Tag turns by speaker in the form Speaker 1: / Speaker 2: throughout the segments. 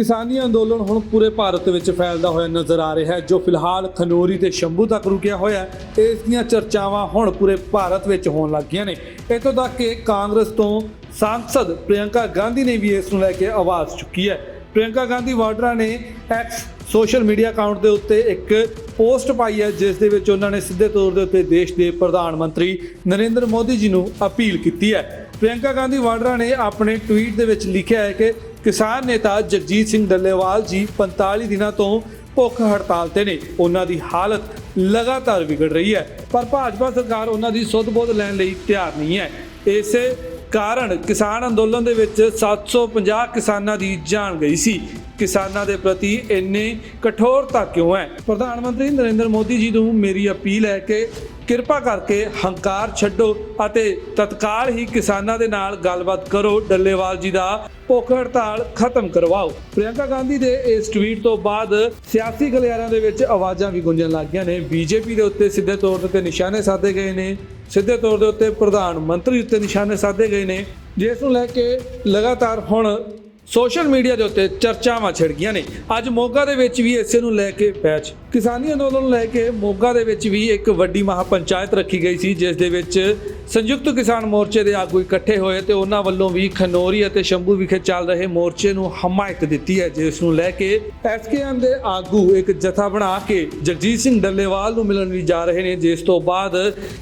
Speaker 1: ਕਿਸਾਨੀ ਅੰਦੋਲਨ ਹੁਣ ਪੂਰੇ ਭਾਰਤ ਵਿੱਚ ਫੈਲਦਾ ਹੋਇਆ ਨਜ਼ਰ ਆ ਰਿਹਾ ਹੈ, ਜੋ ਫਿਲਹਾਲ ਖਨੋਰੀ ਤੇ ਸ਼ੰਭੂ ਤੱਕ ਰੁਕਿਆ ਹੋਇਆ ਹੈ। ਇਸ ਦੀਆਂ ਚਰਚਾਵਾਂ ਹੁਣ ਪੂਰੇ ਭਾਰਤ ਵਿੱਚ ਹੋਣ ਲੱਗੀਆਂ ਨੇ। ਇੱਥੋਂ ਤੱਕ ਕਿ ਕਾਂਗਰਸ ਤੋਂ ਸਾਂਸਦ ਪ੍ਰਿਯੰਕਾ ਗਾਂਧੀ ਨੇ ਵੀ ਇਸ ਨੂੰ ਲੈ ਕੇ ਆਵਾਜ਼ ਚੁੱਕੀ ਹੈ। ਪ੍ਰਿਯੰਕਾ ਗਾਂਧੀ ਵਾਡਰਾ ਨੇ ਐਕਸ ਸੋਸ਼ਲ ਮੀਡੀਆ ਅਕਾਊਂਟ ਦੇ ਉੱਤੇ ਇੱਕ ਪੋਸਟ ਪਾਈ ਹੈ, ਜਿਸ ਦੇ ਵਿੱਚ ਉਹਨਾਂ ਨੇ ਸਿੱਧੇ ਤੌਰ ਦੇ ਉੱਤੇ ਦੇਸ਼ ਦੇ ਪ੍ਰਧਾਨ ਮੰਤਰੀ ਨਰਿੰਦਰ ਮੋਦੀ ਜੀ ਨੂੰ ਅਪੀਲ ਕੀਤੀ ਹੈ। ਪ੍ਰਿਯੰਕਾ ਗਾਂਧੀ ਵਾਡਰਾ ਨੇ ਆਪਣੇ ਟਵੀਟ ਦੇ ਵਿੱਚ ਲਿਖਿਆ ਹੈ ਕਿ ਕਿਸਾਨ ਨੇਤਾ ਜਗਜੀਤ ਸਿੰਘ ਡੱਲੇਵਾਲ ਜੀ 45 ਦਿਨਾਂ ਤੋਂ ਭੁੱਖ ਹੜਤਾਲ ਤੇ ਨੇ। ਉਹਨਾਂ ਦੀ ਹਾਲਤ ਲਗਾਤਾਰ ਵਿਗੜ ਰਹੀ ਹੈ, ਪਰ ਭਾਜਪਾ ਸਰਕਾਰ ਉਹਨਾਂ ਦੀ ਸੁੱਧ ਬੋਧ ਲੈਣ ਲਈ ਤਿਆਰ ਨਹੀਂ ਹੈ। ਇਸੇ ਕਾਰਨ ਕਿਸਾਨ ਅੰਦੋਲਨ ਦੇ ਵਿੱਚ 750 ਕਿਸਾਨਾਂ ਦੀ ਜਾਨ ਗਈ ਸੀ। ਕਿਸਾਨਾਂ ਦੇ ਪ੍ਰਤੀ ਇੰਨੇ ਕਠੋਰਤਾ ਕਿਉਂ ਹੈ? ਪ੍ਰਧਾਨ ਮੰਤਰੀ ਨਰਿੰਦਰ ਮੋਦੀ ਜੀ ਨੂੰ ਮੇਰੀ ਅਪੀਲ ਹੈ ਕਿ ਕਿਰਪਾ ਕਰਕੇ ਹੰਕਾਰ ਛੱਡੋ ਅਤੇ ਤਤਕਾਲ ਹੀ ਕਿਸਾਨਾਂ ਦੇ ਨਾਲ ਗੱਲਬਾਤ ਕਰੋ। ਡੱਲੇਵਾਲ ਜੀ ਦਾ ਭੁੱਖ ਹੜਤਾਲ ਖਤਮ ਕਰਵਾਓ। ਪ੍ਰਿਯੰਕਾ ਗਾਂਧੀ ਦੇ ਇਸ ਟਵੀਟ ਤੋਂ ਬਾਅਦ ਸਿਆਸੀ ਗਲਿਆਰਿਆਂ ਦੇ ਵਿੱਚ ਆਵਾਜ਼ਾਂ ਵੀ ਗੂੰਜਣ ਲੱਗੀਆਂ ਨੇ। ਬੀਜੇਪੀ ਦੇ ਉੱਤੇ ਸਿੱਧੇ ਤੌਰ ਤੇ ਨਿਸ਼ਾਨੇ ਸਾਧੇ ਗਏ ਨੇ। ਸਿੱਧੇ ਤੌਰ ਦੇ ਉੱਤੇ ਪ੍ਰਧਾਨ ਮੰਤਰੀ ਉੱਤੇ ਨਿਸ਼ਾਨੇ ਸਾਧੇ ਗਏ ਨੇ, ਜਿਸ ਨੂੰ ਲੈ ਕੇ ਲਗਾਤਾਰ ਹੁਣ ਸੋਸ਼ਲ ਮੀਡੀਆ ਦੇ ਉੱਤੇ ਚਰਚਾਵਾਂ ਛਿੜ ਗਈਆਂ ਨੇ। ਅੱਜ ਮੋਗਾ ਦੇ ਵਿੱਚ ਵੀ ਇਸੇ ਨੂੰ ਲੈ ਕੇ ਪੈਚ ਕਿਸਾਨੀ ਅੰਦੋਲਨ ਨੂੰ ਲੈ ਕੇ ਮੋਗਾ ਦੇ ਵਿੱਚ ਵੀ ਇੱਕ ਵੱਡੀ ਮਹਾਪੰਚਾਇਤ ਰੱਖੀ ਗਈ ਸੀ, ਜਿਸ ਦੇ ਵਿੱਚ ਸੰਯੁਕਤ ਕਿਸਾਨ ਮੋਰਚੇ ਦੇ ਆਗੂ ਇਕੱਠੇ ਹੋਏ ਤੇ ਉਹਨਾਂ ਵੱਲੋਂ ਵੀ ਖਨੋਰੀ ਅਤੇ ਸ਼ੰਭੂ ਵਿਖੇ ਚੱਲ ਰਹੇ ਮੋਰਚੇ ਨੂੰ ਹਮਾਇਤ ਦਿੱਤੀ ਹੈ, ਜਿਸ ਨੂੰ ਲੈ ਕੇ ਐਸਕੇਐਮ ਦੇ ਆਗੂ ਇੱਕ ਜਥਾ ਬਣਾ ਕੇ ਜਗਜੀਤ ਸਿੰਘ ਡੱਲੇਵਾਲ ਨੂੰ ਮਿਲਣ ਵੀ ਜਾ ਰਹੇ ਨੇ, ਜਿਸ ਤੋਂ ਬਾਅਦ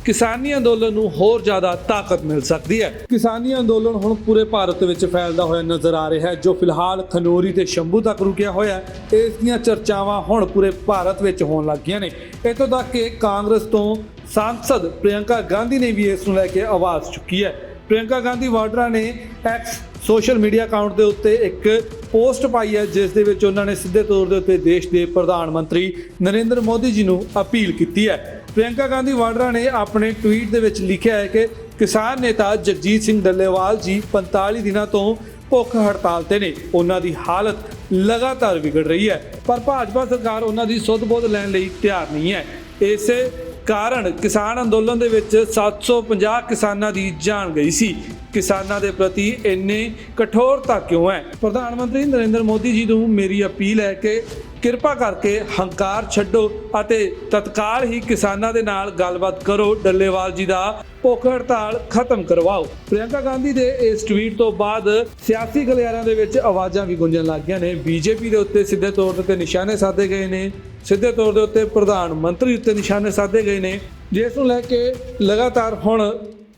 Speaker 1: ਕਿਸਾਨੀ ਅੰਦੋਲਨ ਨੂੰ ਹੋਰ ਜ਼ਿਆਦਾ ਤਾਕਤ ਮਿਲ ਸਕਦੀ ਹੈ। ਕਿਸਾਨੀ ਅੰਦੋਲਨ ਹੁਣ ਪੂਰੇ ਭਾਰਤ ਵਿੱਚ ਫੈਲਦਾ ਹੋਇਆ ਨਜ਼ਰ ਆ ਰਿਹਾ ਹੈ, ਜੋ ਫਿਲਹਾਲ ਖਨੋਰੀ ਤੇ ਸ਼ੰਭੂ ਤੱਕ ਰੁਕਿਆ ਹੋਇਆ ਹੈ। ਇਸ ਦੀਆਂ ਚਰਚਾਵਾਂ ਹੁਣ ਪੂਰੇ ਭਾਰਤ ਵਿੱਚ ਹੋਣ ਲੱਗੀਆਂ ਨੇ। ਇੱਥੋਂ ਤੱਕ ਕਿ ਕਾਂਗਰਸ ਤੋਂ ਸਾਂਸਦ ਪ੍ਰਿਯੰਕਾ ਗਾਂਧੀ ਨੇ ਵੀ ਇਸ ਨੂੰ ਲੈ ਕੇ ਆਵਾਜ਼ ਚੁੱਕੀ ਹੈ ਪ੍ਰਿਯੰਕਾ ਗਾਂਧੀ ਵਾਡਰਾ ਨੇ ਐਕਸ ਸੋਸ਼ਲ ਮੀਡੀਆ ਅਕਾਊਂਟ ਦੇ ਉੱਤੇ ਇੱਕ ਪੋਸਟ ਪਾਈ ਹੈ ਜਿਸ ਦੇ ਵਿੱਚ ਉਹਨਾਂ ਨੇ ਸਿੱਧੇ ਤੌਰ ਦੇ ਉੱਤੇ ਦੇਸ਼ ਦੇ ਪ੍ਰਧਾਨ ਮੰਤਰੀ ਨਰਿੰਦਰ ਮੋਦੀ ਜੀ ਨੂੰ ਅਪੀਲ ਕੀਤੀ ਹੈ ਪ੍ਰਿਯੰਕਾ ਗਾਂਧੀ ਵਾਡਰਾ ਨੇ ਆਪਣੇ ਟਵੀਟ ਦੇ ਵਿੱਚ ਲਿਖਿਆ ਹੈ ਕਿ ਕਿਸਾਨ ਨੇਤਾ ਜਗਜੀਤ ਸਿੰਘ ਡੱਲੇਵਾਲ ਜੀ 45 ਦਿਨਾਂ ਤੋਂ ਭੁੱਖ ਹੜਤਾਲ ਤੇ ਨੇ ਉਹਨਾਂ ਦੀ ਹਾਲਤ ਲਗਾਤਾਰ ਵਿਗੜ ਰਹੀ ਹੈ ਪਰ ਭਾਜਪਾ ਸਰਕਾਰ ਉਹਨਾਂ ਦੀ ਸੁੱਧ ਬੋਧ ਲੈਣ ਲਈ ਤਿਆਰ ਨਹੀਂ ਹੈ ਇਸੇ ਕਾਰਨ ਕਿਸਾਨ ਅੰਦੋਲਨ ਦੇ ਵਿੱਚ 750 ਕਿਸਾਨਾਂ ਦੀ ਜਾਨ ਗਈ ਸੀ। ਕਿਸਾਨਾਂ ਦੇ ਪ੍ਰਤੀ ਇੰਨੇ ਕਠੋਰਤਾ ਕਿਉਂ ਹੈ? ਪ੍ਰਧਾਨ ਮੰਤਰੀ ਨਰਿੰਦਰ ਮੋਦੀ ਜੀ ਨੂੰ ਮੇਰੀ ਅਪੀਲ ਹੈ ਕਿ ਕਿਰਪਾ ਕਰਕੇ ਹੰਕਾਰ ਛੱਡੋ ਅਤੇ ਤਤਕਾਲ ਹੀ ਕਿਸਾਨਾਂ ਦੇ ਨਾਲ ਗੱਲਬਾਤ ਕਰੋ। ਡੱਲੇਵਾਲ ਜੀ ਦਾ ਭੁੱਖ ਹੜਤਾਲ ਖਤਮ ਕਰਵਾਓ। ਪ੍ਰਿਯੰਕਾ ਗਾਂਧੀ ਦੇ ਇਸ ਟਵੀਟ ਤੋਂ ਬਾਅਦ ਸਿਆਸੀ ਗਲਿਆਰਿਆਂ ਦੇ ਵਿੱਚ ਆਵਾਜ਼ਾਂ ਵੀ ਗੂੰਜਣ ਲੱਗੀਆਂ ਨੇ। ਬੀਜੇਪੀ ਦੇ ਉੱਤੇ ਸਿੱਧੇ ਤੌਰ ਦੇ ਉੱਤੇ ਨਿਸ਼ਾਨੇ ਸਾਧੇ ਗਏ ਨੇ। ਸਿੱਧੇ ਤੌਰ ਦੇ ਉੱਤੇ ਪ੍ਰਧਾਨ ਮੰਤਰੀ ਉੱਤੇ ਨਿਸ਼ਾਨੇ ਸਾਧੇ ਗਏ ਨੇ। ਜਿਸ ਨੂੰ ਲੈ ਕੇ ਲਗਾਤਾਰ ਹੁਣ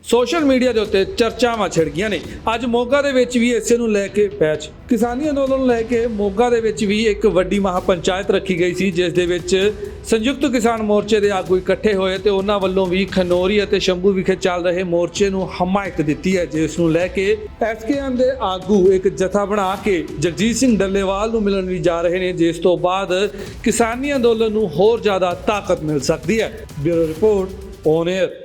Speaker 1: ਸੋਸ਼ਲ ਮੀਡੀਆ ਦੇ ਉੱਤੇ ਚਰਚਾਵਾਂ ਛਿੜ ਗਈਆਂ ਨੇ। ਅੱਜ ਮੋਗਾ ਦੇ ਵਿੱਚ ਵੀ ਇਸੇ ਨੂੰ ਲੈ ਕੇ ਪੈਚ ਕਿਸਾਨੀ ਅੰਦੋਲਨ ਨੂੰ ਲੈ ਕੇ ਮੋਗਾ ਦੇ ਵਿੱਚ ਵੀ ਇੱਕ ਵੱਡੀ ਮਹਾਪੰਚਾਇਤ ਰੱਖੀ ਗਈ ਸੀ, ਜਿਸ ਦੇ ਵਿੱਚ ਸੰਯੁਕਤ ਕਿਸਾਨ ਮੋਰਚੇ ਦੇ ਆਗੂ ਇਕੱਠੇ ਹੋਏ ਤੇ ਉਹਨਾਂ ਵੱਲੋਂ ਵੀ ਖਨੋਰੀ ਅਤੇ ਸ਼ੰਭੂ ਵਿਖੇ ਚੱਲ ਰਹੇ ਮੋਰਚੇ ਨੂੰ ਹਮਾਇਤ ਦਿੱਤੀ ਹੈ, ਜਿਸ ਨੂੰ ਲੈ ਕੇ ਐਸਕੇਐਮ ਦੇ ਆਗੂ ਇੱਕ ਜਥਾ ਬਣਾ ਕੇ ਜਗਜੀਤ ਸਿੰਘ ਡੱਲੇਵਾਲ ਨੂੰ ਮਿਲਣ ਵੀ ਜਾ ਰਹੇ ਨੇ, ਜਿਸ ਤੋਂ ਬਾਅਦ ਕਿਸਾਨੀ ਅੰਦੋਲਨ ਨੂੰ ਹੋਰ ਜ਼ਿਆਦਾ ਤਾਕਤ ਮਿਲ ਸਕਦੀ ਹੈ। Bureau report on air